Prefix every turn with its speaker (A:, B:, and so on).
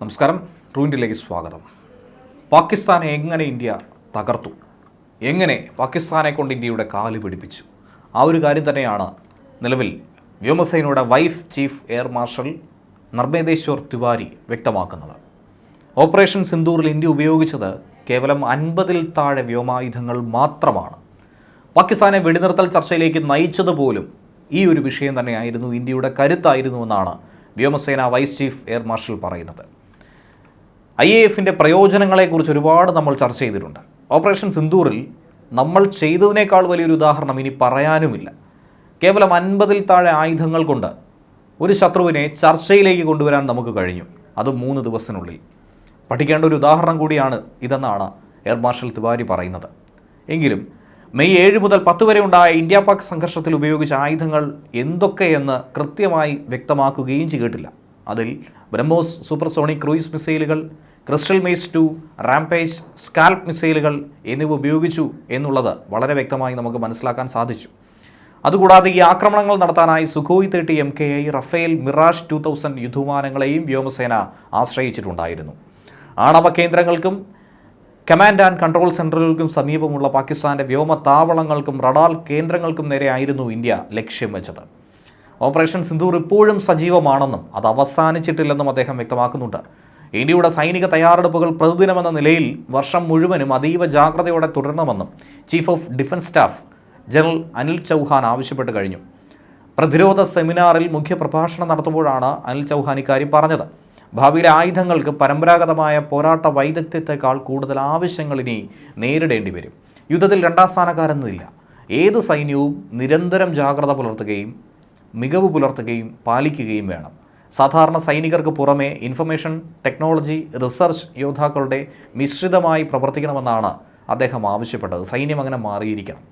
A: നമസ്കാരം ട്രൂവിന്റിലേക്ക് സ്വാഗതം. പാകിസ്ഥാനെ എങ്ങനെ ഇന്ത്യ തകർത്തു? എങ്ങനെ പാകിസ്ഥാനെ കൊണ്ട് ഇന്ത്യയുടെ കാൽ പിടിപ്പിച്ചു? ആ ഒരു കാര്യം തന്നെയാണ് നിലവിൽ വ്യോമസേനയുടെ vice chief air marshal Narmadeshwar Tiwari വ്യക്തമാക്കുന്നത്. ഓപ്പറേഷൻ സിന്ദൂറിൽ ഇന്ത്യ ഉപയോഗിച്ചത് കേവലം അൻപതിൽ താഴെ വ്യോമായുധങ്ങൾ മാത്രമാണ്. പാകിസ്ഥാനെ വെടിനിർത്തൽ ചർച്ചയിലേക്ക് നയിച്ചതുപോലും ഈ ഒരു വിഷയം തന്നെയായിരുന്നു ഇന്ത്യയുടെ കരുത്തായിരുന്നുവെന്നാണ് വ്യോമസേന വൈസ് ചീഫ് എയർ മാർഷൽ പറയുന്നത്. ഐ എ എഫിന്റെ പ്രയോജനങ്ങളെക്കുറിച്ച് ഒരുപാട് നമ്മൾ ചർച്ച ചെയ്തിട്ടുണ്ട്. ഓപ്പറേഷൻ സിന്ദൂറിൽ നമ്മൾ ചെയ്തതിനേക്കാൾ വലിയൊരു ഉദാഹരണം ഇനി പറയാനുമില്ല. കേവലം അൻപതിൽ താഴെ ആയുധങ്ങൾ കൊണ്ട് ഒരു ശത്രുവിനെ ചർച്ചയിലേക്ക് കൊണ്ടുവരാൻ നമുക്ക് കഴിഞ്ഞു. അത് മൂന്ന് ദിവസത്തിനുള്ളിൽ. പഠിക്കേണ്ട ഒരു ഉദാഹരണം കൂടിയാണ് ഇതെന്നാണ് എയർ മാർഷൽ തിവാരി പറയുന്നത്. എങ്കിലും മെയ് ഏഴ് മുതൽ പത്ത് വരെ ഉണ്ടായ ഇന്ത്യ പാക് സംഘർഷത്തിൽ ഉപയോഗിച്ച ആയുധങ്ങൾ എന്തൊക്കെയെന്ന് കൃത്യമായി വ്യക്തമാക്കുകയും ചെയ്തിട്ടില്ല. അതിൽ ബ്രഹ്മോസ് സൂപ്പർസോണിക് ക്രൂയിസ് മിസൈലുകൾ crystal maze two rampage scalp മിസൈലുകൾ എന്നിവ ഉപയോഗിച്ചു എന്നുള്ളത് വളരെ വ്യക്തമായി നമുക്ക് മനസ്സിലാക്കാൻ സാധിച്ചു. അതുകൂടാതെ ഈ ആക്രമണങ്ങൾ നടത്താനായി Sukhoi thirty M K I Rafale Mirage two thousand യുദ്ധവിമാനങ്ങളെയും വ്യോമസേന ആശ്രയിച്ചിട്ടുണ്ടായിരുന്നു. ആണവ കേന്ദ്രങ്ങൾക്കും കമാൻഡ് ആൻഡ് കൺട്രോൾ സെന്ററുകൾക്കും സമീപമുള്ള പാകിസ്ഥാന്റെ വ്യോമ താവളങ്ങൾക്കും റഡാർ കേന്ദ്രങ്ങൾക്കും നേരെയായിരുന്നു ഇന്ത്യ ലക്ഷ്യം വെച്ചത്. ഓപ്പറേഷൻ സിന്ധു ഇപ്പോഴും സജീവമാണെന്നും അത് അവസാനിച്ചിട്ടില്ലെന്നും അദ്ദേഹം വ്യക്തമാക്കുന്നുണ്ട്. ഇന്ത്യയുടെ സൈനിക തയ്യാറെടുപ്പുകൾ പ്രതിദിനമെന്ന നിലയിൽ വർഷം മുഴുവനും അതീവ ജാഗ്രതയോടെ തുടരണമെന്നും chief of defence staff general Anil Chauhan ആവശ്യപ്പെട്ട് കഴിഞ്ഞു. പ്രതിരോധ സെമിനാറിൽ മുഖ്യപ്രഭാഷണം നടത്തുമ്പോഴാണ് അനിൽ ചൗഹാൻ ഇക്കാര്യം പറഞ്ഞത്. ഭാവിയിലെ ആയുധങ്ങൾക്ക് പരമ്പരാഗതമായ പോരാട്ട വൈദഗ്ധ്യത്തെക്കാൾ കൂടുതൽ ആവശ്യങ്ങൾ ഇനി നേരിടേണ്ടി വരും. യുദ്ധത്തിൽ രണ്ടാം സ്ഥാനക്കാരെന്നില്ല. ഏത് സൈന്യവും നിരന്തരം ജാഗ്രത പുലർത്തുകയും മികവ് പുലർത്തുകയും പാലിക്കുകയും വേണം. സാധാരണ സൈനികർക്ക് പുറമെ ഇൻഫർമേഷൻ ടെക്നോളജി റിസർച്ച് യോദ്ധാക്കളുടെ മിശ്രിതമായി പ്രവർത്തിക്കണമെന്നാണ് അദ്ദേഹം ആവശ്യപ്പെട്ടത്. സൈന്യം അങ്ങനെ മാറിയിരിക്കണം.